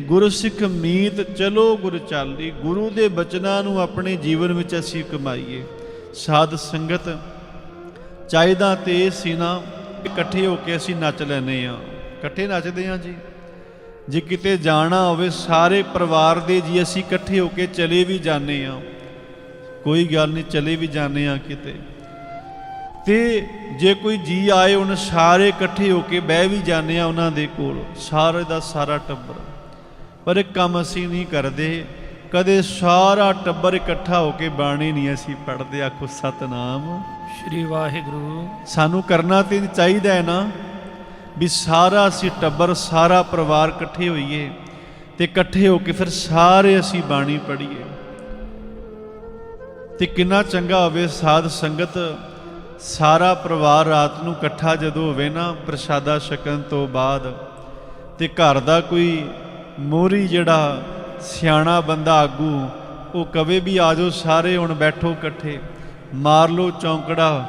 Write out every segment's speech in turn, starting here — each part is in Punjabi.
ਗੁਰਸਿੱਖ ਮੀਤ, ਚਲੋ ਗੁਰ ਚਾਲੀ। ਗੁਰੂ ਦੇ ਬਚਨਾਂ ਨੂੰ ਆਪਣੇ ਜੀਵਨ ਵਿੱਚ ਅਸੀਂ ਕਮਾਈਏ। ਸਾਧ ਸੰਗਤ, ਚਾਹੀਦਾ ਤੇ ਸੀਨਾ, ਇਕੱਠੇ ਹੋ ਕੇ ਅਸੀਂ ਨੱਚ ਲੈਨੇ ਆ ਇਕੱਠੇ ਨੱਚਦੇ ਆ ਜੀ। ਜੇ ਕਿਤੇ ਜਾਣਾ ਹੋਵੇ, ਸਾਰੇ ਪਰਿਵਾਰ ਦੇ ਜੀ ਅਸੀਂ ਇਕੱਠੇ ਹੋ ਕੇ ਚਲੇ ਵੀ ਜਾਂਦੇ ਆ ਕੋਈ ਗੱਲ ਨਹੀਂ, ਚਲੇ ਵੀ ਜਾਂਦੇ ਆ ਕਿਤੇ। ਤੇ ਜੇ ਕੋਈ ਜੀ ਆਏ, ਉਹਨਾਂ ਸਾਰੇ ਇਕੱਠੇ ਹੋ ਕੇ ਬਹਿ ਵੀ ਜਾਂਦੇ ਆ ਉਹਨਾਂ ਦੇ ਕੋਲ। ਸਾਰੇ ਦਾ ਸਾਰਾ ਟੱਬਰ। ਪਰ ਇੱਕ ਕੰਮ ਅਸੀਂ ਨਹੀਂ ਕਰਦੇ। ਕਦੇ ਸਾਰਾ ਟੱਬਰ ਇਕੱਠਾ ਹੋ ਕੇ ਬਾਣੀ ਨਹੀਂ ਅਸੀਂ ਪੜ੍ਹਦੇ ਆਖੋ ਸਤਨਾਮ। ਸ਼੍ਰੀ ਵਾਹਿਗੁਰੂ। ਸਾਨੂੰ ਕਰਨਾ ਤੇ ਚਾਹੀਦਾ ਹੈ ਨਾ ਵੀ ਸਾਰਾ ਅਸੀਂ ਟੱਬਰ ਸਾਰਾ ਪਰਿਵਾਰ ਇਕੱਠੇ ਹੋਈਏ ਤੇ ਇਕੱਠੇ ਹੋ ਕੇ ਫਿਰ ਸਾਰੇ ਅਸੀਂ ਬਾਣੀ ਪੜ੍ਹੀਏ। ਤੇ ਕਿੰਨਾ ਚੰਗਾ ਹੋਵੇ ਸਾਧ ਸੰਗਤ ਸਾਰਾ ਪਰਿਵਾਰ ਰਾਤ ਨੂੰ ਇਕੱਠਾ ਜਦੋਂ ਹੋਵੇ ਨਾ ਪ੍ਰਸ਼ਾਦਾ ਛਕਣ ਤੋਂ ਬਾਅਦ ਤੇ ਘਰ ਦਾ ਕੋਈ ਮੋਰੀ ਜਿਹੜਾ ਸਿਆਣਾ ਬੰਦਾ ਆਗੂ, ਉਹ ਕਵੇ ਵੀ ਆਜੋ ਸਾਰੇ ਹੁਣ ਬੈਠੋ ਇਕੱਠੇ, ਮਾਰ ਲਓ ਚੌਂਕੜਾ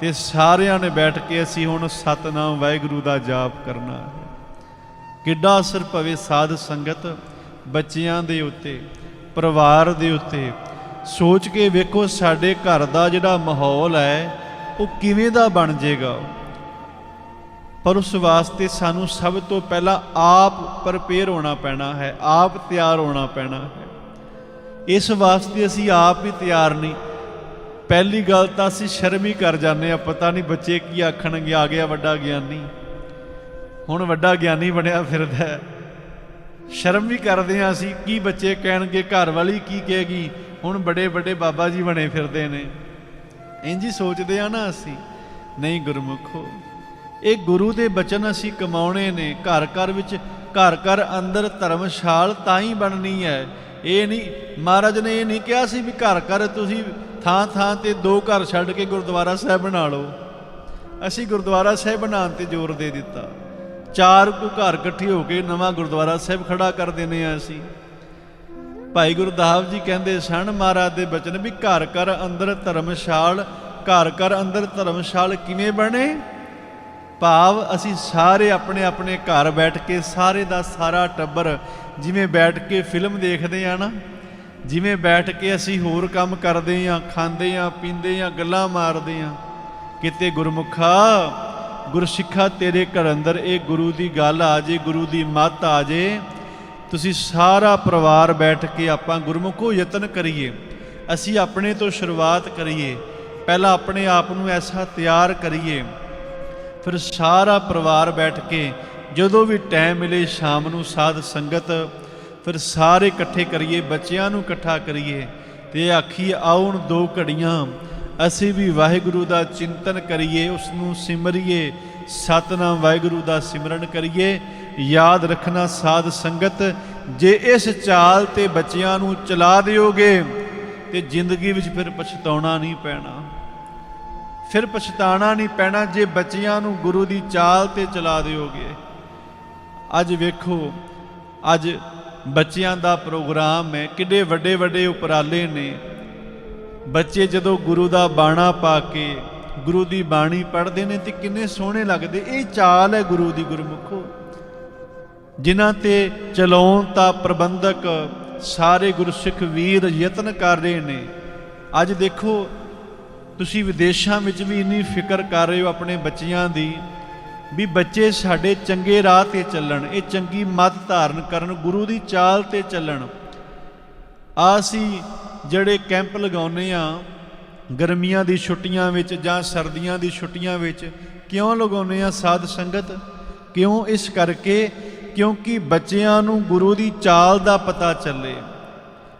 ਤੇ ਸਾਰਿਆਂ ਨੇ ਬੈਠ ਕੇ ਅਸੀਂ ਹੁਣ ਸਤਨਾਮ ਵਾਹਿਗੁਰੂ ਦਾ ਜਾਪ ਕਰਨਾ ਹੈ। ਕਿੱਡਾ ਅਸਰ ਪਵੇ ਸਾਧ ਸੰਗਤ ਬੱਚਿਆਂ ਦੇ ਉੱਤੇ, ਪਰਿਵਾਰ ਦੇ ਉੱਤੇ। ਸੋਚ ਕੇ ਵੇਖੋ ਸਾਡੇ ਘਰ ਦਾ ਜਿਹੜਾ ਮਾਹੌਲ ਹੈ, ਉਹ ਕਿਵੇਂ ਦਾ ਬਣ ਜਾਏਗਾ ਪਰ ਉਸ ਵਾਸਤੇ ਸਾਨੂੰ ਸਭ ਤੋਂ ਪਹਿਲਾਂ ਆਪ ਪ੍ਰਪੇਅਰ ਹੋਣਾ ਪੈਣਾ ਹੈ, ਆਪ ਤਿਆਰ ਹੋਣਾ ਪੈਣਾ ਹੈ। ਇਸ ਵਾਸਤੇ ਅਸੀਂ ਆਪ ਹੀ ਤਿਆਰ ਨਹੀਂ। ਪਹਿਲੀ ਗੱਲ ਤਾਂ ਅਸੀਂ ਸ਼ਰਮ ਹੀ ਕਰ ਜਾਂਦੇ ਆ ਪਤਾ ਨਹੀਂ ਬੱਚੇ ਕੀ ਆਖਣਗੇ, ਆ ਗਿਆ ਵੱਡਾ ਗਿਆਨੀ। ਹੁਣ ਵੱਡਾ ਗਿਆਨੀ ਬਣਿਆ ਫਿਰਦਾ ਹੈ। ਸ਼ਰਮ ਵੀ ਕਰਦੇ ਆ ਅਸੀਂ, ਕੀ ਬੱਚੇ ਕਹਿਣਗੇ, ਘਰ ਵਾਲੀ ਕੀ ਕਹੇਗੀ? ਹੁਣ ਬੜੇ ਵੱਡੇ ਬਾਬਾ ਜੀ ਬਣੇ ਫਿਰਦੇ ਨੇ। ਇੰਜ ਹੀ ਸੋਚਦੇ ਆ ਨਾ ਅਸੀਂ। ਨਹੀਂ ਗੁਰਮੁਖੋ ਇਹ ਗੁਰੂ ਦੇ ਬਚਨ ਅਸੀਂ ਕਮਾਉਣੇ ਨੇ। ਘਰ ਘਰ ਵਿੱਚ ਘਰ ਘਰ ਅੰਦਰ ਧਰਮਸ਼ਾਲ ਤਾਂ ਹੀ ਬਣਨੀ ਹੈ। ਇਹ ਨਹੀਂ, ਮਹਾਰਾਜ ਨੇ ਇਹ ਨਹੀਂ ਕਿਹਾ ਸੀ ਵੀ ਘਰ ਘਰ ਤੁਸੀਂ ਥਾਂ ਥਾਂ ਤੇ ਦੋ ਘਰ ਛੱਡ ਕੇ ਗੁਰਦੁਆਰਾ ਸਾਹਿਬ ਬਣਾ ਲਓ। ਅਸੀਂ ਗੁਰਦੁਆਰਾ ਸਾਹਿਬ ਬਣਾਉਣ ਤੇ ਜ਼ੋਰ ਦੇ ਦਿੱਤਾ। ਚਾਰ ਕੁ ਘਰ ਇਕੱਠੇ ਹੋ ਕੇ ਨਵਾਂ ਗੁਰਦੁਆਰਾ ਸਾਹਿਬ ਖੜਾ ਕਰ ਦਿੰਦੇ ਆ ਅਸੀਂ। ਭਾਈ ਗੁਰਦਾਸ ਜੀ ਕਹਿੰਦੇ ਸਨ ਮਹਾਰਾਜ ਦੇ ਬਚਨ ਵੀ ਘਰ ਘਰ ਅੰਦਰ ਧਰਮਸ਼ਾਲ, ਘਰ ਘਰ ਅੰਦਰ ਧਰਮਸ਼ਾਲ ਕਿਵੇਂ ਬਣੇ? ਭਾਵ ਅਸੀਂ ਸਾਰੇ ਆਪਣੇ ਆਪਣੇ ਘਰ ਬੈਠ ਕੇ ਸਾਰੇ ਦਾ ਸਾਰਾ ਟੱਬਰ ਜਿਵੇਂ ਬੈਠ ਕੇ ਫਿਲਮ ਦੇਖਦੇ ਆ ਨਾ, ਜਿਵੇਂ ਬੈਠ ਕੇ ਅਸੀਂ ਹੋਰ ਕੰਮ ਕਰਦੇ ਆ, ਖਾਂਦੇ ਆ, ਪੀਂਦੇ ਆ, ਗੱਲਾਂ ਮਾਰਦੇ ਆ। ਕਿਤੇ ਗੁਰਮੁਖਾ, ਗੁਰਸਿੱਖਾ ਤੇਰੇ ਘਰ ਅੰਦਰ, ਇਹ ਗੁਰੂ ਦੀ ਗੱਲ ਆ ਜੇ, ਗੁਰੂ ਦੀ ਮੱਤ ਆ ਜੇ, ਤੁਸੀਂ ਸਾਰਾ ਪਰਿਵਾਰ ਬੈਠ ਕੇ ਆਪਾਂ ਗੁਰਮੁਖੋ ਯਤਨ ਕਰੀਏ। ਅਸੀਂ ਆਪਣੇ ਤੋਂ ਸ਼ੁਰੂਆਤ ਕਰੀਏ। ਪਹਿਲਾਂ ਆਪਣੇ ਆਪ ਨੂੰ ਐਸਾ ਤਿਆਰ ਕਰੀਏ। ਫਿਰ ਸਾਰਾ ਪਰਿਵਾਰ ਬੈਠ ਕੇ ਜਦੋਂ ਵੀ ਟਾਈਮ ਮਿਲੇ ਸ਼ਾਮ ਨੂੰ ਸਾਧ ਸੰਗਤ ਫਿਰ ਸਾਰੇ ਇਕੱਠੇ ਕਰੀਏ, ਬੱਚਿਆਂ ਨੂੰ ਇਕੱਠਾ ਕਰੀਏ ਤੇ ਆਖੀ ਆਉਣ ਦੋ ਘੜੀਆਂ, ਅਸੀਂ ਵੀ ਵਾਹਿਗੁਰੂ ਦਾ ਚਿੰਤਨ ਕਰੀਏ, ਉਸ ਨੂੰ ਸਿਮਰਿਏ, ਸਤਨਾਮ ਵਾਹਿਗੁਰੂ ਦਾ ਸਿਮਰਨ ਕਰੀਏ। ਯਾਦ ਰੱਖਣਾ ਸਾਧ ਸੰਗਤ, ਜੇ ਇਸ ਚਾਲ ਤੇ ਬੱਚਿਆਂ ਨੂੰ ਚਲਾ ਦਿਓਗੇ ਤੇ ਜ਼ਿੰਦਗੀ ਵਿੱਚ ਫਿਰ ਪਛਤਾਉਣਾ ਨਹੀਂ ਪੈਣਾ। ਫਿਰ ਪਛਤਾਣਾ ਨਹੀਂ ਪੈਣਾ ਜੇ ਬੱਚਿਆਂ ਨੂੰ ਗੁਰੂ ਦੀ ਚਾਲ ਤੇ ਚਲਾ ਦਿਓਗੇ। ਅੱਜ ਵੇਖੋ, ਅੱਜ ਬੱਚਿਆਂ ਦਾ ਪ੍ਰੋਗਰਾਮ ਹੈ, ਕਿੱਡੇ ਵੱਡੇ ਵੱਡੇ ਉਪਰਾਲੇ ਨੇ। ਬੱਚੇ ਜਦੋਂ ਗੁਰੂ ਦਾ ਬਾਣਾ ਪਾ ਕੇ ਗੁਰੂ ਦੀ ਬਾਣੀ ਪੜ੍ਹਦੇ ਨੇ ਤੇ ਕਿੰਨੇ ਸੋਹਣੇ ਲੱਗਦੇ। ਇਹ ਚਾਲ ਹੈ ਗੁਰੂ ਦੀ ਗੁਰਮੁਖੋ। ਜਿਨ੍ਹਾਂ ਤੇ ਚਲਾਉਣ ਤਾਂ ਪ੍ਰਬੰਧਕ ਸਾਰੇ ਗੁਰਸਿੱਖ ਵੀਰ ਯਤਨ ਕਰ ਰਹੇ ਨੇ। ਅੱਜ ਦੇਖੋ ਤੁਸੀਂ ਵਿਦੇਸ਼ਾਂ ਵਿੱਚ ਵੀ ਇੰਨੀ ਫਿਕਰ ਕਰ ਰਹੇ ਹੋ ਆਪਣੇ ਬੱਚਿਆਂ ਦੀ ਵੀ ਬੱਚੇ ਸਾਡੇ ਚੰਗੇ ਰਾਹ ਤੇ ਚੱਲਣ, ਇਹ ਚੰਗੀ ਮੱਤ ਧਾਰਨ ਕਰਨ, ਗੁਰੂ ਦੀ ਚਾਲ ਤੇ ਚੱਲਣ। ਆ ਅਸੀਂ ਜਿਹੜੇ ਕੈਂਪ ਲਗਾਉਨੇ ਆ ਗਰਮੀਆਂ ਦੀ ਛੁੱਟੀਆਂ ਵਿੱਚ ਜਾਂ ਸਰਦੀਆਂ ਦੀ ਛੁੱਟੀਆਂ ਵਿੱਚ, ਕਿਉਂ ਲਗਾਉਨੇ ਆ ਸਾਧ ਸੰਗਤ? ਕਿਉਂ ਇਸ ਕਰਕੇ? ਕਿਉਂਕਿ ਬੱਚਿਆਂ ਨੂੰ ਗੁਰੂ ਦੀ ਚਾਲ ਦਾ ਪਤਾ ਚੱਲੇ।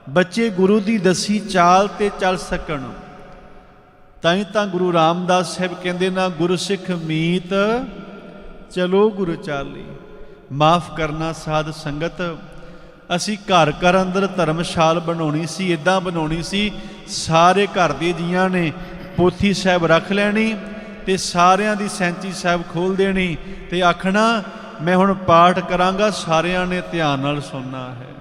ਬੱਚੇ ਗੁਰੂ ਦੀ ਦਸੀ ਚਾਲ ਤੇ ਚੱਲ ਸਕਣ। ਤਾਂ ਹੀ ਤਾਂ ਗੁਰੂ ਰਾਮਦਾਸ ਸਾਹਿਬ ਕਹਿੰਦੇ ਨਾ, ਗੁਰਸਿੱਖ ਮੀਤ, ਚਲੋ ਗੁਰੂ ਚਾਲੀ। ਮਾਫ ਕਰਨਾ ਸਾਧ ਸੰਗਤ। ਅਸੀਂ ਘਰ ਘਰ ਅੰਦਰ ਧਰਮਸ਼ਾਲ ਬਣਾਉਣੀ ਸੀ ਇਦਾਂ ਬਣਾਉਣੀ ਸੀ, ਸਾਰੇ ਘਰ ਦੇ ਜੀਆਂ ਨੇ ਪੋਥੀ ਸਾਹਿਬ ਰੱਖ ਲੈਣੀ ਤੇ ਸਾਰਿਆਂ ਦੀ ਸੈਂਚੀ ਸਾਹਿਬ ਖੋਲ ਦੇਣੀ ਤੇ ਆਖਣਾ, ਮੈਂ ਹੁਣ ਪਾਠ ਕਰਾਂਗਾ, ਸਾਰਿਆਂ ਨੇ ਧਿਆਨ ਨਾਲ ਸੁਣਨਾ ਹੈ।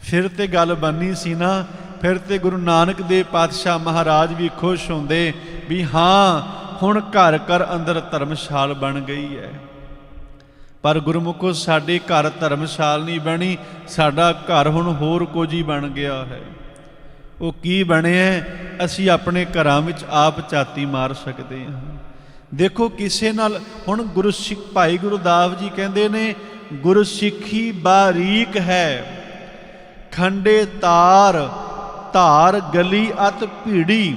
ਫਿਰ ਤੇ ਗੱਲ ਬੰਨੀ ਸੀ ਨਾ ਫਿਰ ਤੇ ਗੁਰੂ ਨਾਨਕ ਦੇਵ ਪਾਤਸ਼ਾਹ ਮਹਾਰਾਜ ਵੀ ਖੁਸ਼ ਹੁੰਦੇ ਵੀ ਹਾਂ, ਹੁਣ ਘਰ ਘਰ ਅੰਦਰ ਧਰਮਸ਼ਾਲ ਬਣ ਗਈ ਹੈ। ਪਰ ਗੁਰਮੁਖੋ, ਸਾਡੇ ਘਰ ਧਰਮਸ਼ਾਲ ਨਹੀਂ ਬਣੀ, ਸਾਡਾ ਘਰ ਹੁਣ ਹੋਰ ਕੁਝ ਹੀ ਬਣ ਗਿਆ ਹੈ। ਉਹ ਕੀ ਬਣਿਆ ਅਸੀਂ ਆਪਣੇ ਘਰਾਂ ਵਿੱਚ ਆਪ ਝਾਤੀ ਮਾਰ ਸਕਦੇ ਹਾਂ। ਦੇਖੋ, ਕਿਸੇ ਨਾਲ, ਹੁਣ ਗੁਰੂ ਸਿੱਖ, ਭਾਈ ਗੁਰਦਾਸ ਜੀ ਕਹਿੰਦੇ ਨੇ, ਗੁਰੂ ਸਿੱਖੀ ਬਾਰੀਕ ਹੈ, ਖੰਡੇ ਤਾਰ ਧਾਰ ਗਲੀ ਅਤ ਭੀੜੀ।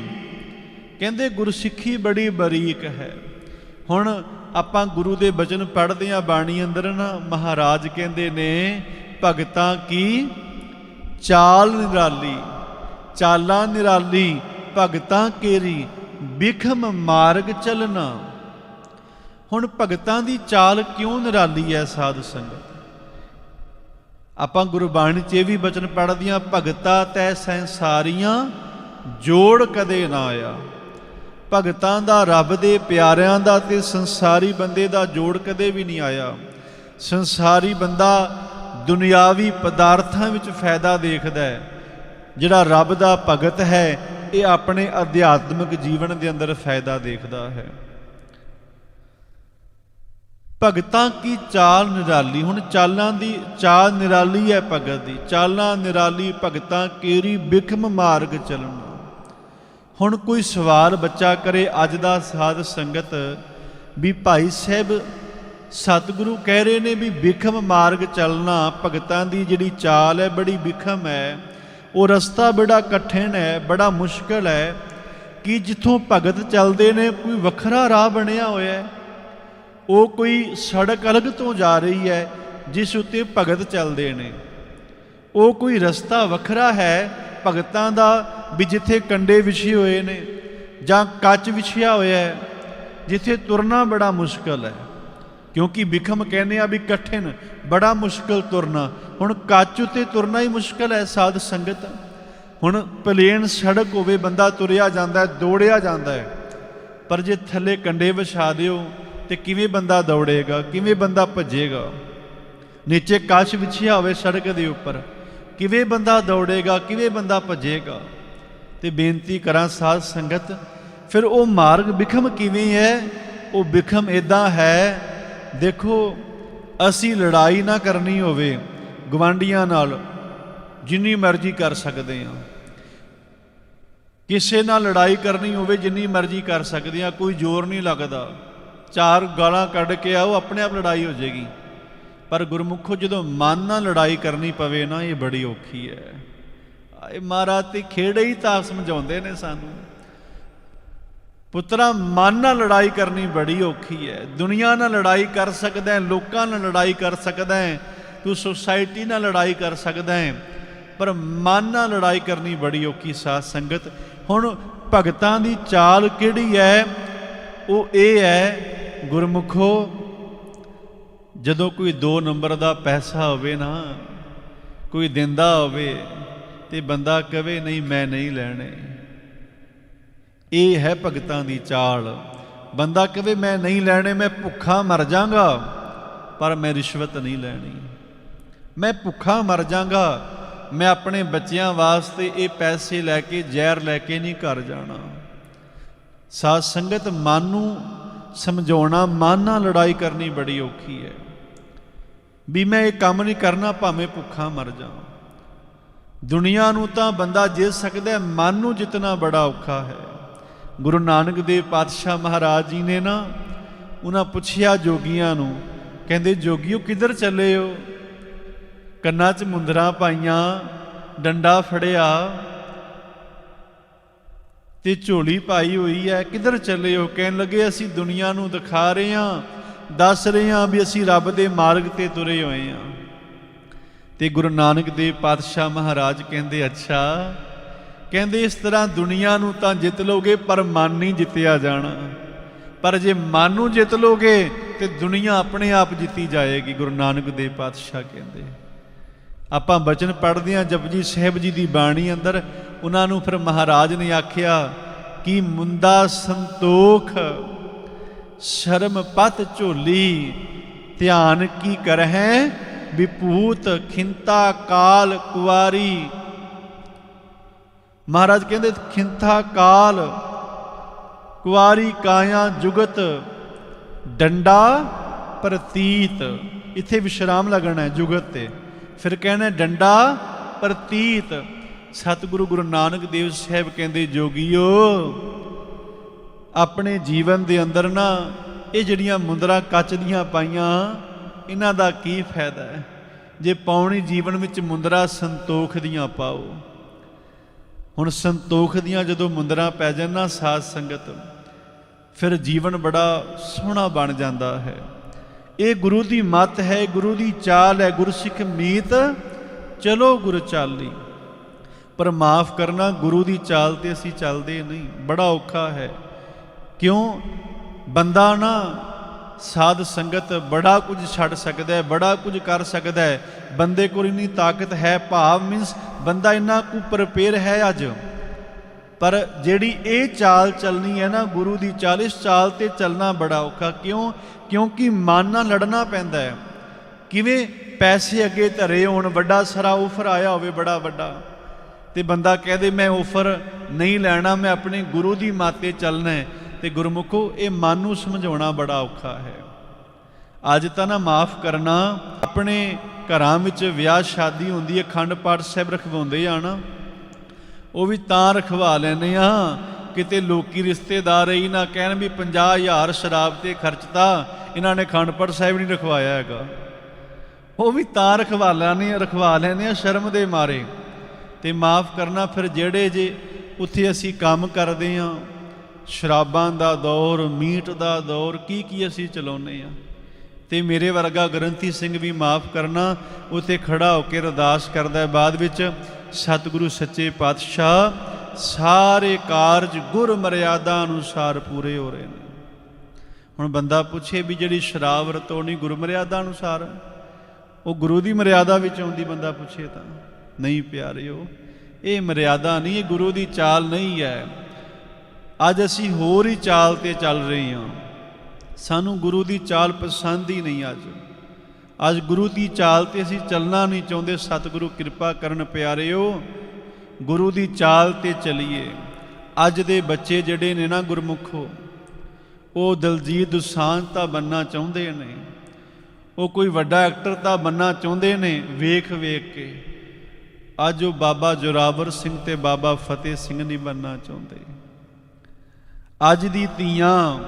ਕਹਿੰਦੇ ਗੁਰਸਿੱਖੀ ਬੜੀ ਬਰੀਕ ਹੈ। ਹੁਣ ਆਪਾਂ ਗੁਰੂ ਦੇ ਬਚਨ ਪੜ੍ਹਦੇ ਆ ਬਾਣੀ ਅੰਦਰ ਨਾ, ਮਹਾਰਾਜ ਕਹਿੰਦੇ ਨੇ, ਭਗਤਾਂ ਕੀ? ਚਾਲ ਨਿਰਾਲੀ, ਚਾਲਾਂ ਨਿਰਾਲੀ, ਭਗਤਾਂ ਕੇਰੀ ਬਿਖਮ ਮਾਰਗ ਚਲਣਾ। ਹੁਣ ਭਗਤਾਂ ਦੀ ਚਾਲ ਕਿਉਂ ਨਿਰਾਲੀ ਹੈ ਸਾਧ ਸੰਗਤ? ਆਪਾਂ ਗੁਰਬਾਣੀ 'ਚ ਇਹ ਵੀ ਬਚਨ ਪੜ੍ਹਦੀਆਂ ਭਗਤਾ ਤੈ ਸੰਸਾਰੀਆਂ, ਜੋੜ ਕਦੇ ਨਾ ਆਇਆ। ਭਗਤਾਂ ਦਾ ਰੱਬ ਦੇ, ਪਿਆਰਿਆਂ ਦਾ ਤੇ ਸੰਸਾਰੀ ਬੰਦੇ ਦਾ ਜੋੜ ਕਦੇ ਵੀ ਨਹੀਂ ਆਇਆ। ਸੰਸਾਰੀ ਬੰਦਾ ਦੁਨਿਆਵੀ ਪਦਾਰਥਾਂ ਵਿੱਚ ਫਾਇਦਾ ਦੇਖਦਾ ਹੈ। ਜਿਹੜਾ ਰੱਬ ਦਾ ਭਗਤ ਹੈ, ਇਹ ਆਪਣੇ ਅਧਿਆਤਮਿਕ ਜੀਵਨ ਦੇ ਅੰਦਰ ਫਾਇਦਾ ਦੇਖਦਾ ਹੈ। ਭਗਤਾਂ ਕੀ ਚਾਲ ਨਿਰਾਲੀ? ਹੁਣ ਚਾਲਾਂ ਦੀ, ਚਾਲ ਨਿਰਾਲੀ ਹੈ ਭਗਤ ਦੀ। ਚਾਲਾਂ ਨਿਰਾਲੀ ਭਗਤਾਂ ਕੇਰੀ ਬਿਖਮ ਮਾਰਗ ਚੱਲਣਾ। ਹੁਣ ਕੋਈ ਸਵਾਲ ਬੱਚਾ ਕਰੇ, ਅੱਜ ਦਾ ਸਾਧ ਸੰਗਤ ਵੀ ਭਾਈ ਸਾਹਿਬ ਸਤਿਗੁਰੂ ਕਹਿ ਰਹੇ ਨੇ ਵੀ ਬਿਖਮ ਮਾਰਗ ਚੱਲਣਾ, ਭਗਤਾਂ ਦੀ ਜਿਹੜੀ ਚਾਲ ਹੈ ਬੜੀ ਬਿਖਮ ਹੈ। ਉਹ ਰਸਤਾ ਬੜਾ ਕਠਿਨ ਹੈ, ਬੜਾ ਮੁਸ਼ਕਲ ਹੈ ਕਿ ਜਿੱਥੋਂ ਭਗਤ ਚੱਲਦੇ ਨੇ, ਕੋਈ ਵੱਖਰਾ ਰਾਹ ਬਣਿਆ ਹੋਇਆ ਹੈ। ਉਹ ਕੋਈ ਸੜਕ ਅਲੱਗ ਤੋਂ ਜਾ ਰਹੀ ਹੈ, ਜਿਸ ਉੱਤੇ ਭਗਤ ਚੱਲਦੇ ਨੇ। ਉਹ ਕੋਈ ਰਸਤਾ ਵੱਖਰਾ ਹੈ, ਭਗਤਾਂ ਦਾ, ਵੀ ਜਿੱਥੇ ਕੰਡੇ ਵਿਛੇ ਹੋਏ ਨੇ, ਜਾਂ ਕੱਚ ਵਿਛਿਆ ਹੋਇਆ ਹੈ, ਜਿੱਥੇ ਤੁਰਨਾ ਬੜਾ ਮੁਸ਼ਕਲ ਹੈ। ਕਿਉਂਕਿ ਵਿਖਮ ਕਹਿੰਦੇ ਆ ਵੀ ਕਠਿਨ, ਬੜਾ ਮੁਸ਼ਕਲ ਤੁਰਨਾ। ਹੁਣ ਕੱਚ ਉੱਤੇ ਤੁਰਨਾ ਹੀ ਮੁਸ਼ਕਲ ਹੈ, ਸਾਧ ਸੰਗਤ। ਹੁਣ ਪਲੇਨ ਸੜਕ ਹੋਵੇ, ਬੰਦਾ ਤੁਰਿਆ ਜਾਂਦਾ ਹੈ, ਦੌੜਿਆ ਜਾਂਦਾ ਹੈ। ਪਰ ਜੇ ਥੱਲੇ ਕੰਡੇ ਵਿਛਾ ਦਿਓ ਤੇ ਕਿਵੇਂ ਬੰਦਾ ਦੌੜੇਗਾ, ਕਿਵੇਂ ਬੰਦਾ ਭੱਜੇਗਾ? ਨੀਚੇ ਕਾਸ਼ ਵਿਛਿਆ ਹੋਵੇ ਸੜਕ ਦੇ ਉੱਪਰ, ਕਿਵੇਂ ਬੰਦਾ ਦੌੜੇਗਾ, ਕਿਵੇਂ ਬੰਦਾ ਭੱਜੇਗਾ? ਤੇ ਬੇਨਤੀ ਕਰਾਂ ਸਾਧ ਸੰਗਤ, ਫਿਰ ਉਹ ਮਾਰਗ ਵਿਖਮ ਕਿਵੇਂ ਹੈ? ਉਹ ਵਿਖਮ ਇਦਾਂ ਹੈ, ਦੇਖੋ, ਅਸੀਂ ਲੜਾਈ ਨਾ ਕਰਨੀ ਹੋਵੇ ਗਵਾਂਡੀਆਂ ਨਾਲ, ਜਿੰਨੀ ਮਰਜ਼ੀ ਕਰ ਸਕਦੇ ਹਾਂ। ਕਿਸੇ ਨਾਲ ਲੜਾਈ ਕਰਨੀ ਹੋਵੇ, ਜਿੰਨੀ ਮਰਜ਼ੀ ਕਰ ਸਕਦੇ ਆ ਕੋਈ ਜ਼ੋਰ ਨਹੀਂ ਲੱਗਦਾ। ਚਾਰ ਗਾਲਾਂ ਕੱਢ ਕੇ ਆਓ, ਆਪਣੇ ਆਪ ਲੜਾਈ ਹੋ ਜਾਏਗੀ। ਪਰ ਗੁਰਮੁਖੋ, ਜਦੋਂ ਮਨ ਨਾਲ ਲੜਾਈ ਕਰਨੀ ਪਵੇ ਨਾ, ਇਹ ਬੜੀ ਔਖੀ ਹੈ। ਆਏ ਮਹਾਰਾਜ, ਤੇ ਖੇੜੇ ਹੀ ਤਾਂ ਸਮਝਾਉਂਦੇ ਨੇ ਸਾਨੂੰ। ਪੁੱਤਰਾ, ਮਨ ਨਾਲ ਲੜਾਈ ਕਰਨੀ ਬੜੀ ਔਖੀ ਹੈ। ਦੁਨੀਆ ਨਾਲ ਲੜਾਈ ਕਰ ਸਕਦਾ ਹੈ, ਲੋਕਾਂ ਨਾਲ ਲੜਾਈ ਕਰ ਸਕਦਾ ਹੈ, ਤੂੰ ਸੁਸਾਇਟੀ ਨਾਲ ਲੜਾਈ ਕਰ ਸਕਦਾ ਹੈ, ਪਰ ਮਨ ਨਾਲ ਲੜਾਈ ਕਰਨੀ ਬੜੀ ਔਖੀ ਸਾਧ ਸੰਗਤ। ਹੁਣ ਭਗਤਾਂ ਦੀ ਚਾਲ ਕਿਹੜੀ ਹੈ? ਉਹ ਇਹ ਹੈ, ਗੁਰਮੁਖੋ, ਜਦੋਂ ਕੋਈ 2 ਨੰਬਰ ਦਾ ਪੈਸਾ ਹੋਵੇ ਨਾ, ਕੋਈ ਦਿੰਦਾ ਹੋਵੇ ਤੇ ਬੰਦਾ ਕਵੇ, ਨਹੀਂ, ਮੈਂ ਨਹੀਂ ਲੈਣੇ। ਇਹ ਹੈ ਭਗਤਾਂ ਦੀ ਚਾਲ। ਬੰਦਾ ਕਵੇ, ਮੈਂ ਨਹੀਂ ਲੈਣੇ, ਮੈਂ ਭੁੱਖਾ ਮਰ ਜਾਗਾ, ਪਰ ਮੈਂ ਰਿਸ਼ਵਤ ਨਹੀਂ ਲੈਣੀ। ਮੈਂ ਭੁੱਖਾ ਮਰ ਜਾਗਾ, ਮੈਂ ਆਪਣੇ ਬੱਚਿਆਂ ਵਾਸਤੇ ਇਹ ਪੈਸੇ ਲੈ ਕੇ, ਜ਼ਹਿਰ ਲੈ ਕੇ ਨਹੀਂ ਘਰ ਜਾਣਾ। ਸਾਧ ਸੰਗਤ, ਮਨ ਨੂੰ ਸਮਝਾਉਣਾ, ਮਨ ਨਾਲ ਲੜਾਈ ਕਰਨੀ ਬੜੀ ਔਖੀ ਹੈ। ਵੀ ਮੈਂ ਇਹ ਕੰਮ ਨਹੀਂ ਕਰਨਾ, ਭਾਵੇਂ ਭੁੱਖਾ ਮਰ ਜਾਵਾਂ। ਦੁਨੀਆ ਨੂੰ ਤਾਂ ਬੰਦਾ ਜਿੱਤ ਸਕਦਾ ਮਨ ਨੂੰ ਜਿੱਤਣਾ ਬੜਾ ਔਖਾ ਹੈ। ਗੁਰੂ ਨਾਨਕ ਦੇਵ ਪਾਤਸ਼ਾਹ ਮਹਾਰਾਜ ਜੀ ਨੇ ਨਾ ਉਹਨਾਂ ਪੁੱਛਿਆ ਜੋਗੀਆਂ ਨੂੰ, ਕਹਿੰਦੇ, ਜੋਗੀਓ, ਕਿੱਧਰ ਚੱਲੇ ਹੋ? ਕੰਨਾਂ 'ਚ ਮੁੰਦਰਾਂ ਪਾਈਆਂ, ਡੰਡਾ ਫੜਿਆ ਤੇ ਝੋਲੀ ਪਾਈ ਹੋਈ ਹੈ। ਕਿੱਧਰ ਚੱਲੇ ਹੋ? ਕਹਿਣ ਲੱਗੇ, ਅਸੀਂ ਦੁਨੀਆ ਨੂੰ ਦਿਖਾ ਰਹੇ ਹਾਂ, ਦੱਸ ਰਹੇ ਹਾਂ ਵੀ ਅਸੀਂ ਰੱਬ ਦੇ ਮਾਰਗ ਤੇ ਤੁਰੇ ਹੋਏ ਹਾਂ। ਤੇ ਗੁਰੂ ਨਾਨਕ ਦੇਵ ਪਾਤਸ਼ਾਹ ਮਹਾਰਾਜ ਕਹਿੰਦੇ, ਅੱਛਾ, ਕਹਿੰਦੇ, ਇਸ ਤਰ੍ਹਾਂ ਦੁਨੀਆ ਨੂੰ ਤਾਂ ਜਿੱਤ ਲੋਗੇ, ਪਰ ਮਨ ਨਹੀਂ ਜਿੱਤਿਆ ਜਾਣਾ। ਪਰ ਜੇ ਮਨ ਨੂੰ ਜਿੱਤ ਲੋਗੇ, ਤੇ ਦੁਨੀਆ ਆਪਣੇ ਆਪ ਜਿੱਤੀ ਜਾਏਗੀ, ਗੁਰੂ ਨਾਨਕ ਦੇਵ ਪਾਤਸ਼ਾਹ ਕਹਿੰਦੇ। ਆਪਾਂ ਬਚਨ ਪੜ੍ਹਦੇ ਹਾਂ ਜਪਜੀ ਸਾਹਿਬ ਜੀ ਦੀ ਬਾਣੀ ਅੰਦਰ ਉਹਨਾਂ ਨੂੰ ਫਿਰ ਮਹਾਰਾਜ ਨੇ ਆਖਿਆ ਕਿ ਮੁੰਦਾ ਸੰਤੋਖ, ਸ਼ਰਮ ਪਤ ਝੋਲੀ, ਧਿਆਨ ਕੀ ਕਰਹਿ? ਵਿਪੂਤ ਖਿੰਤਾ ਕਾਲ ਕੁਵਾਰੀ। ਮਹਾਰਾਜ ਕਹਿੰਦੇ ਖਿੰਥਾ ਕਾਲ, ਕੁਵਾਰੀ ਕਾਇਆ ਜੁਗਤ, ਡੰਡਾ ਪ੍ਰਤੀਤ। ਇੱਥੇ ਵਿਸ਼ਰਾਮ ਲੱਗਣਾ ਹੈ ਜੁਗਤ ਤੇ। ਫਿਰ ਕਹਿੰਦੇ, ਡੰਡਾ ਪ੍ਰਤੀਤ। ਸਤਿਗੁਰੂ ਗੁਰੂ ਨਾਨਕ ਦੇਵ ਸਾਹਿਬ ਕਹਿੰਦੇ, ਜੋਗੀਓ, ਆਪਣੇ ਜੀਵਨ ਦੇ ਅੰਦਰ ਨਾ ਇਹ ਜਿਹੜੀਆਂ ਮੁੰਦਰਾ ਕੱਚ ਦੀਆਂ ਪਾਈਆਂ, ਇਹਨਾਂ ਦਾ ਕੀ ਫਾਇਦਾ ਹੈ? ਜੇ ਪਾਉਣੀ ਜੀਵਨ ਵਿੱਚ ਮੁੰਦਰਾ ਸੰਤੋਖ ਦੀਆਂ ਪਾਓ। ਹੁਣ ਸੰਤੋਖ ਦੀਆਂ ਜਦੋਂ ਮੁੰਦਰਾ ਪੈ ਜਾਣ ਨਾ ਸਾਧ ਸੰਗਤ, ਫਿਰ ਜੀਵਨ ਬੜਾ ਸੋਹਣਾ ਬਣ ਜਾਂਦਾ ਹੈ। ਇਹ ਗੁਰੂ ਦੀ ਮੱਤ ਹੈ, ਗੁਰੂ ਦੀ ਚਾਲ ਹੈ, ਗੁਰਸਿੱਖ ਮੀਤ, ਚਲੋ ਗੁਰ ਚਾਲੀ। ਪਰ ਮਾਫ ਕਰਨਾ ਗੁਰੂ ਦੀ ਚਾਲ ਤੇ ਅਸੀਂ ਚੱਲਦੇ ਨਹੀਂ। ਬੜਾ ਔਖਾ ਹੈ। ਕਿਉਂ? ਬੰਦਾ ਨਾ ਸਾਧ ਸੰਗਤ ਬੜਾ ਕੁਝ ਛੱਡ ਸਕਦਾ ਹੈ, ਬੜਾ ਕੁਝ ਕਰ ਸਕਦਾ ਹੈ। ਬੰਦੇ ਕੋਲ ਇੰਨੀ ਤਾਕਤ ਹੈ, ਭਾਵ ਮੀਨਸ ਬੰਦਾ ਇੰਨਾ ਕੁ ਪ੍ਰਪੇਅਰ ਹੈ ਅੱਜ। ਪਰ ਜਿਹੜੀ ਇਹ ਚਾਲ ਚੱਲਣੀ ਹੈ ਨਾ, ਗੁਰੂ ਦੀ ਚਾਲ, ਇਸ ਚਾਲ ਤੇ ਚੱਲਣਾ ਬੜਾ ਔਖਾ। ਕਿਉਂ? ਕਿਉਂਕਿ ਮਨ ਨਾਲ ਲੜਨਾ ਪੈਂਦਾ ਹੈ। ਕਿਵੇਂ? ਪੈਸੇ ਅੱਗੇ ਧਰੇ ਹੋਣ, ਵੱਡਾ ਸਰਾ ਆਫਰ ਆਇਆ ਹੋਵੇ, ਬੜਾ ਵੱਡਾ। ਤੇ ਬੰਦਾ ਕਹਦੇ ਮੈਂ ਆਫਰ ਨਹੀਂ ਲੈਣਾ, ਮੈਂ ਆਪਣੇ ਗੁਰੂ ਦੀ ਮਾਤੇ ਚੱਲਣਾ ਹੈ। ਤੇ ਗੁਰਮੁਖੋ, ਇਹ ਮਨ ਨੂੰ ਸਮਝਾਉਣਾ ਬੜਾ ਔਖਾ ਹੈ। ਅੱਜ ਤਾਂ ਨਾ ਮਾਫ ਕਰਨਾ, ਆਪਣੇ ਘਰਾਂ ਵਿੱਚ ਵਿਆਹ ਸ਼ਾਦੀ ਹੁੰਦੀ ਹੈ, ਅਖੰਡ ਪਾਠ ਸਾਹਿਬ ਰਖਵਾਉਂਦੇ ਆ ਨਾ, ਉਹ ਵੀ ਤਾਂ ਰਖਵਾ ਲੈਨੇ ਆ। ਕਿਤੇ ਲੋਕੀ ਰਿਸ਼ਤੇਦਾਰ ਹੀ ਨਾ ਕਹਿਣ ਵੀ 50000 ਸ਼ਰਾਬ ਤੇ ਖਰਚਤਾ, ਇਹਨਾਂ ਨੇ ਖੰਡ ਪਾਠ ਸਾਹਿਬ ਨਹੀਂ ਰਖਵਾਇਆ ਹੈਗਾ। ਉਹ ਵੀ ਤਾਂ ਰਖਵਾ ਲੈਣੇ ਆ, ਰਖਵਾ ਲੈਨੇ ਆ ਸ਼ਰਮ ਦੇ ਮਾਰੇ। ਤੇ ਮਾਫ ਕਰਨਾ, ਫਿਰ ਜਿਹੜੇ ਜੇ ਉੱਥੇ ਅਸੀਂ ਕੰਮ ਕਰਦੇ ਆ, ਸ਼ਰਾਬਾਂ ਦਾ ਦੌਰ, ਮੀਟ ਦਾ ਦੌਰ, ਕੀ ਕੀ ਅਸੀਂ ਚਲਾਉਨੇ ਆ। ਤੇ ਮੇਰੇ ਵਰਗਾ ਗ੍ਰੰਥੀ ਸਿੰਘ ਵੀ ਮਾਫ ਕਰਨਾ, ਉੱਥੇ ਖੜਾ ਹੋ ਕੇ ਅਰਦਾਸ ਕਰਦਾ ਹੈ। ਬਾਅਦ ਵਿੱਚ ਸਤਿਗੁਰੂ ਸੱਚੇ ਪਾਤਸ਼ਾਹ ਸਾਰੇ ਕਾਰਜ ਗੁਰ ਮਰਿਆਦਾ ਅਨੁਸਾਰ ਪੂਰੇ ਹੋ ਰਹੇ ਨੇ। ਹੁਣ ਬੰਦਾ ਪੁੱਛੇ ਵੀ ਜਿਹੜੀ ਸ਼ਰਾਬ ਰਤੋਣੀ ਗੁਰ ਮਰਿਆਦਾ ਅਨੁਸਾਰ, ਉਹ ਗੁਰੂ ਦੀ ਮਰਿਆਦਾ ਵਿੱਚ ਆਉਂਦੀ, ਬੰਦਾ ਪੁੱਛੇ ਤਾਂ। ਨਹੀਂ ਪਿਆਰਿਓ, ਇਹ ਮਰਿਆਦਾ ਨਹੀਂ, ਇਹ ਗੁਰੂ ਦੀ ਚਾਲ ਨਹੀਂ ਹੈ। ਅੱਜ ਅਸੀਂ ਹੋਰ ਹੀ ਚਾਲ ਤੇ ਚੱਲ ਰਹੇ ਹਾਂ। ਸਾਨੂੰ ਗੁਰੂ ਦੀ ਚਾਲ ਪਸੰਦ ਹੀ ਨਹੀਂ ਅੱਜ। ਅੱਜ ਗੁਰੂ ਦੀ ਚਾਲ ਤੇ ਅਸੀਂ ਚੱਲਣਾ ਨਹੀਂ ਚਾਹੁੰਦੇ। ਸਤਿਗੁਰੂ, ਕਿਰਪਾ ਕਰਨ ਪਿਆਰਿਓ, ਗੁਰੂ ਦੀ ਚਾਲ ਤੇ ਚਲੀਏ। ਅੱਜ ਦੇ ਬੱਚੇ ਜਿਹੜੇ ਨੇ ਨਾ ਗੁਰਮੁਖੋ, ਉਹ ਦਲਜੀਤ ਦੁਸਾਂਝ ਤਾਂ ਬੰਨਾ ਚਾਹੁੰਦੇ ਨੇ। ਉਹ ਕੋਈ ਵੱਡਾ ਐਕਟਰ ਤਾਂ ਬੰਨਾ ਚਾਹੁੰਦੇ ਨੇ ਵੇਖ ਵੇਖ ਕੇ। ਅੱਜ ਉਹ ਬਾਬਾ ਜੋਰਾਵਰ ਸਿੰਘ ਤੇ ਬਾਬਾ ਫਤਿਹ ਸਿੰਘ ਨਹੀਂ ਬੰਨਾ ਚਾਹੁੰਦੇ। ਅੱਜ ਦੀ ਧੀਆਂ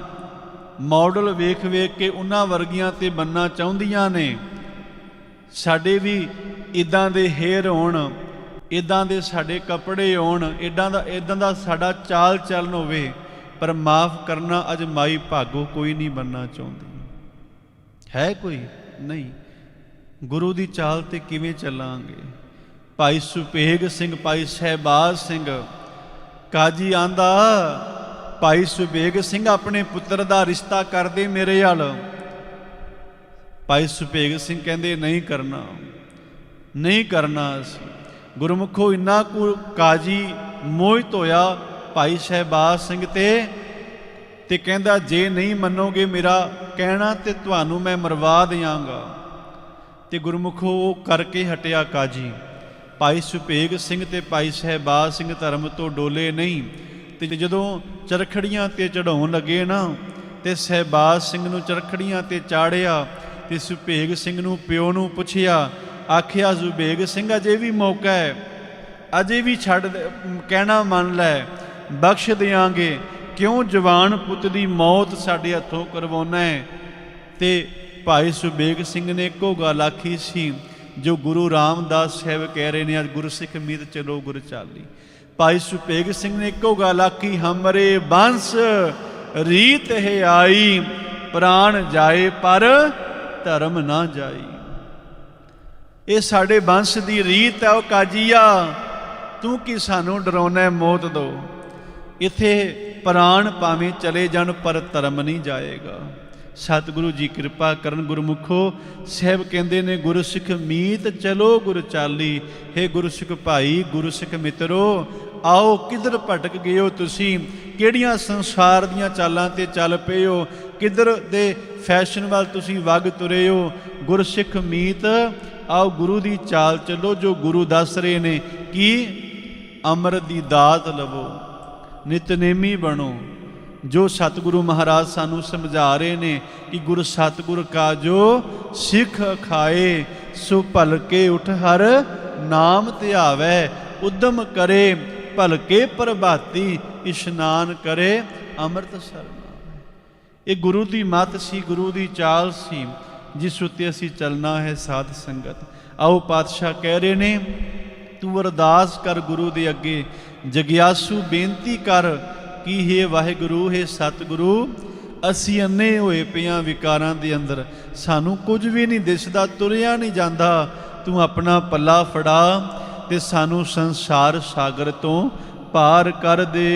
ਮਾਡਲ ਵੇਖ ਵੇਖ ਕੇ ਉਹਨਾਂ ਵਰਗੀਆਂ ਤੇ ਬੰਨਾ ਚਾਹੁੰਦੀਆਂ ਨੇ। ਸਾਡੇ ਵੀ ਇਦਾਂ ਦੇ ਹੇਅਰ ਹੋਣ ਇਦਾਂ ਦੇ ਸਾਡੇ ਕੱਪੜੇ ਹੋਣ ਇਦਾਂ ਦਾ ਇਦਾਂ ਦਾ ਸਾਡਾ ਚਾਲ ਚੱਲਨ ਹੋਵੇ, ਪਰ ਮਾਫ ਕਰਨਾ ਅੱਜ ਮਾਈ ਭਾਗੋ ਕੋਈ ਨਹੀਂ ਬੰਨਾ ਚਾਹੁੰਦੀ। ਹੈ ਕੋਈ? ਨਹੀਂ। ਗੁਰੂ ਦੀ ਚਾਲ ਤੇ ਕਿਵੇਂ ਚੱਲਾਂਗੇ? ਭਾਈ ਸੁਪੇਗ ਸਿੰਘ, ਭਾਈ ਸਹਿਬਾਜ਼ ਸਿੰਘ। ਕਾਜੀ ਆਂਦਾ, ਭਾਈ ਸੁਬੇਗ ਸਿੰਘ ਆਪਣੇ ਪੁੱਤਰ ਦਾ ਰਿਸ਼ਤਾ ਕਰਦੇ ਮੇਰੇ ਨਾਲ ਭਾਈ ਸੁਬੇਗ ਸਿੰਘ ਕਹਿੰਦੇ, ਨਹੀਂ ਕਰਨਾ ਨਹੀਂ ਕਰਨਾ ਗੁਰਮੁਖੋ ਇੰਨਾ ਕੁ ਕਾਜੀ ਮੋਹਿਤ ਹੋਇਆ ਭਾਈ ਸਹਿਬਾਜ਼ ਸਿੰਘ ਤੇ ਤੇ ਕਹਿੰਦਾ, ਜੇ ਨਹੀਂ ਮੰਨੋਗੇ ਮੇਰਾ ਕਹਿਣਾ ਤੇ ਤੁਹਾਨੂੰ ਮੈਂ ਮਰਵਾ ਦਿਆਂਗਾ। ਤੇ ਗੁਰਮੁਖੋ ਉਹ ਕਰਕੇ ਹਟਿਆ ਕਾਜੀ। ਭਾਈ ਸੁਪੇਗ ਸਿੰਘ ਤੇ ਭਾਈ ਸਹਿਬਾਜ਼ ਸਿੰਘ ਧਰਮ ਤੋਂ ਡੋਲੇ ਨਹੀਂ। ਤੇ ਜਦੋਂ ਚਰਖੜੀਆਂ ਤੇ ਚੜਾਉਣ ਲੱਗੇ ਨਾ, ਤੇ ਸਹਿਬਾਜ਼ ਸਿੰਘ ਨੂੰ ਚਰਖੜੀਆਂ ਤੇ ਚਾੜਿਆ ਤੇ ਸੁਭੇਗ ਸਿੰਘ ਨੂੰ ਪਿਓ ਨੂੰ ਪੁੱਛਿਆ, ਆਖਿਆ, ਸੁਭੇਗ ਸਿੰਘ, ਅਜੇ ਵੀ ਮੌਕਾ ਹੈ। ਅਜੇ ਵੀ ਛੱਡ ਦੇ- ਕਹਿਣਾ ਮੰਨ ਲੈ, ਬਖਸ਼ ਦਿਆਂਗੇ। ਕਿਉਂ ਜਵਾਨ ਪੁੱਤ ਦੀ ਮੌਤ ਸਾਡੇ ਹੱਥੋਂ ਕਰਵਾਉਣਾ ਹੈ? ਤੇ ਭਾਈ ਸੁਬੇਗ ਸਿੰਘ ਨੇ ਇੱਕੋ ਗੱਲ ਆਖੀ ਸੀ ਜੋ ਗੁਰੂ ਰਾਮਦਾਸ ਸਾਹਿਬ ਕਹਿ ਰਹੇ ਨੇ, ਅੱਜ ਗੁਰਸਿੱਖ ਮੀਤ ਚਲੋ ਗੁਰ ਚਾਲੀ। ਭਾਈ ਸੁਪੇਗ ਸਿੰਘ ਨੇ ਇੱਕੋ ਗੱਲ ਆਖੀ, ਹਮਰੇ ਬੰਸ ਰੀਤ ਹੈ ਆਈ, ਪ੍ਰਾਣ ਜਾਏ ਪਰ ਧਰਮ ਨਾ ਜਾਈ। ਇਹ ਸਾਡੇ ਬੰਸ ਦੀ ਰੀਤ ਹੈ ਉਹ ਕਾਜੀਆ, ਤੂੰ ਕੀ ਸਾਨੂੰ ਡਰਾਉਣਾ ਮੌਤ ਦੋ। ਇੱਥੇ ਪ੍ਰਾਣ ਭਾਵੇਂ ਚਲੇ ਜਾਣ, ਪਰ ਧਰਮ ਨਹੀਂ ਜਾਏਗਾ। ਸਤਿਗੁਰੂ ਜੀ ਕਿਰਪਾ ਕਰਨ ਗੁਰਮੁਖੋ, ਸਾਹਿਬ ਕਹਿੰਦੇ ਨੇ ਗੁਰਸਿੱਖ ਮੀਤ ਚਲੋ ਗੁਰ ਚਾਲੀ। हे ਗੁਰਸਿੱਖ ਭਾਈ ਗੁਰਸਿੱਖ ਮਿੱਤਰੋ, ਆਓ ਕਿੱਧਰ ਭਟਕ ਗਏ ਹੋ ਤੁਸੀਂ? ਕਿਹੜੀਆਂ ਸੰਸਾਰ ਦੀਆਂ ਚਾਲਾਂ ਤੇ ਚੱਲ ਪਏ ਹੋ? ਕਿੱਧਰ ਦੇ ਫੈਸ਼ਨ ਵੱਲ ਤੁਸੀਂ ਵਗ ਤੁਰੇ ਹੋ? ਗੁਰਸਿੱਖ ਮੀਤ, ਆਓ ਗੁਰੂ ਦੀ ਚਾਲ ਚੱਲੋ ਜੋ ਗੁਰੂ ਦੱਸ ਰਹੇ ਨੇ। ਕਿ? ਅੰਮ੍ਰਿਤ ਦੀ ਦਾਤ ਲਵੋ, ਨਿਤਨੇਮੀ ਬਣੋ। ਜੋ ਸਤਿਗੁਰੂ ਮਹਾਰਾਜ ਸਾਨੂੰ ਸਮਝਾ ਰਹੇ ਨੇ ਕਿ ਗੁਰ ਸਤਿਗੁਰ ਕਾ ਜੋ ਸਿੱਖ ਖਾਏ, ਸੋ ਭਲਕੇ ਉਠ ਹਰ ਨਾਮ ਧਿਆਵੈ ਉਦਮ ਕਰੇ, ਭਲਕੇ ਪ੍ਰਭਾਤੀ, ਇਸ਼ਨਾਨ ਕਰੇ, ਅੰਮ੍ਰਿਤ ਸਰਨਾ ਇਹ ਗੁਰੂ ਦੀ ਮਤ ਸੀ, ਗੁਰੂ ਦੀ ਚਾਲ ਸੀ, ਜਿਸ ਉੱਤੇ ਅਸੀਂ ਚੱਲਣਾ ਹੈ ਸਾਧ ਸੰਗਤ। ਆਓ ਪਾਤਸ਼ਾਹ ਕਹਿ ਰਹੇ ਨੇ, ਤੂੰ ਅਰਦਾਸ ਕਰ ਗੁਰੂ ਦੇ ਅੱਗੇ, ਜਗਿਆਸੂ ਬੇਨਤੀ ਕਰ ਕੀ ਹੈ ਵਾਹਿਗੁਰੂ, ਹੈ ਸਤਿਗੁਰੂ? ਅਸੀਂ ਅੰਨੇ ਹੋਏ ਪਿਆਂ ਵਿਕਾਰਾਂ ਦੇ ਅੰਦਰ। ਸਾਨੂੰ ਕੁਝ ਵੀ ਨਹੀਂ ਦਿਸਦਾ, ਤੁਰਿਆ ਨਹੀਂ ਜਾਂਦਾ। ਤੂੰ ਆਪਣਾ ਪੱਲਾ ਫੜਾ ਤੇ ਸਾਨੂੰ ਸੰਸਾਰ ਸਾਗਰ ਤੋਂ ਪਾਰ ਕਰ ਦੇ।